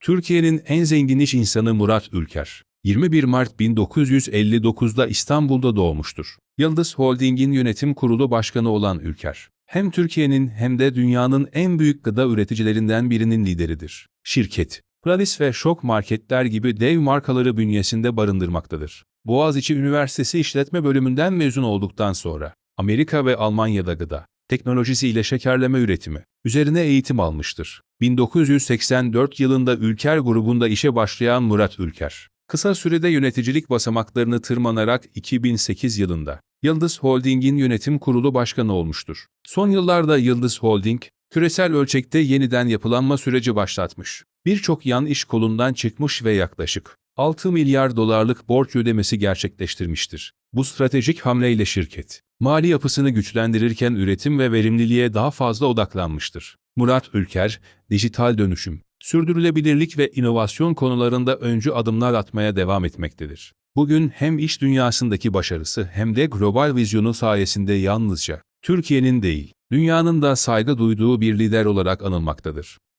Türkiye'nin en zengin iş insanı Murat Ülker, 21 Mart 1959'da İstanbul'da doğmuştur. Yıldız Holding'in yönetim kurulu başkanı olan Ülker, hem Türkiye'nin hem de dünyanın en büyük gıda üreticilerinden birinin lideridir. Şirket, Pradis ve Şok Marketler gibi dev markaları bünyesinde barındırmaktadır. Boğaziçi Üniversitesi İşletme Bölümünden mezun olduktan sonra, Amerika ve Almanya'da gıda, teknolojisi ile şekerleme üretimi üzerine eğitim almıştır. 1984 yılında Ülker grubunda işe başlayan Murat Ülker, kısa sürede yöneticilik basamaklarını tırmanarak 2008 yılında Yıldız Holding'in yönetim kurulu başkanı olmuştur. Son yıllarda Yıldız Holding, küresel ölçekte yeniden yapılanma süreci başlatmış. Birçok yan iş kolundan çıkmış ve yaklaşık 6 milyar dolarlık borç ödemesi gerçekleştirmiştir. Bu stratejik hamleyle şirket, mali yapısını güçlendirirken üretim ve verimliliğe daha fazla odaklanmıştır. Murat Ülker, dijital dönüşüm, sürdürülebilirlik ve inovasyon konularında öncü adımlar atmaya devam etmektedir. Bugün hem iş dünyasındaki başarısı hem de global vizyonu sayesinde yalnızca Türkiye'nin değil, dünyanın da saygı duyduğu bir lider olarak anılmaktadır.